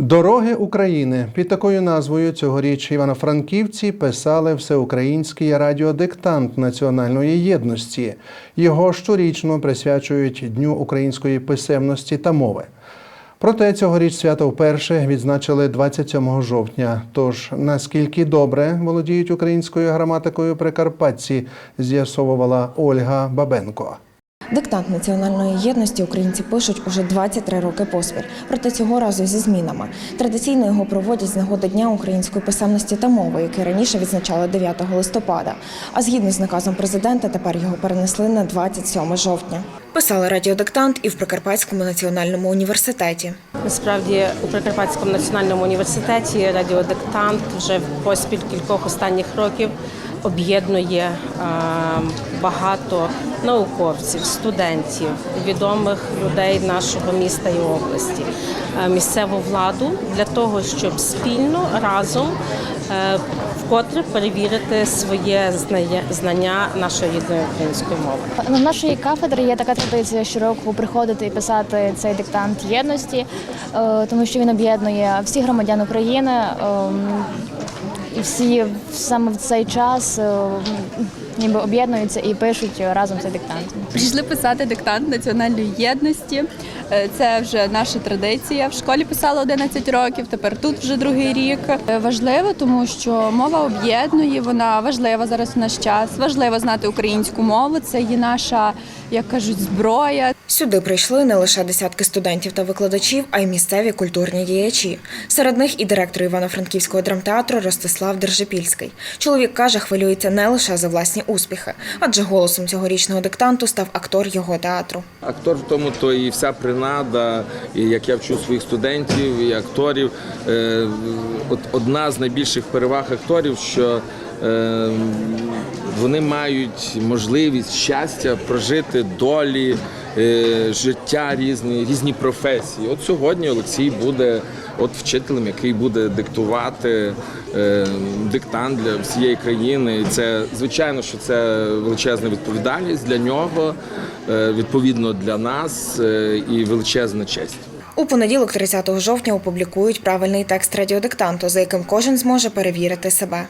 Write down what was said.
Дороги України під такою назвою цьогоріч івано-франківці писали всеукраїнський радіодиктант національної єдності. Його щорічно присвячують Дню української писемності та мови. Проте цьогоріч свято вперше відзначили 27 жовтня. Тож наскільки добре володіють українською граматикою прикарпатці, з'ясовувала Ольга Бабенко. Диктант національної єдності українці пишуть уже 23 роки поспіль. Проте цього разу зі змінами. Традиційно його проводять з нагоди Дня української писемності та мови, який раніше відзначали 9 листопада. А згідно з наказом президента, тепер його перенесли на 27 жовтня. Писали радіодиктант і в Прикарпатському національному університеті. Насправді у Прикарпатському національному університеті радіодиктант вже поспіль кількох останніх років об'єднує е, багато науковців, студентів, відомих людей нашого міста і області, е, місцеву владу для того, щоб спільно разом е, вкотре перевірити своє знання, нашої рідної української мови. На нашої кафедри є така традиція щороку приходити і писати цей диктант єдності, тому що він об'єднує всіх громадян України. І всі саме в цей час е, ніби об'єднуються і пишуть разом цей диктант. Прийшли писати диктант національної єдності. Е, Це вже наша традиція. В школі писала 11 років, тепер тут вже другий рік. Е, Важливо, тому що мова об'єднує, вона важлива зараз в наш час. Важливо знати українську мову. Це є наша, як кажуть, зброя. Сюди прийшли не лише десятки студентів та викладачів, а й місцеві культурні діячі. Серед них і директор Івано-Франківського драмтеатру Ростислав Держипільський. Чоловік каже, хвилюється не лише за власні успіхи, адже голосом цьогорічного диктанту став актор його театру. Актор в тому то і вся принада, і як я вчу своїх студентів і акторів. Е, от одна з найбільших переваг акторів, що е, вони мають можливість щастя прожити долі, е, життя різні, різні професії. От сьогодні Олексій буде от вчителем, який буде диктувати е, диктант для всієї країни. І це звичайно, що це величезна відповідальність для нього, е, відповідно для нас і величезна честь. У понеділок, 30 жовтня, опублікують правильний текст радіодиктанту, за яким кожен зможе перевірити себе.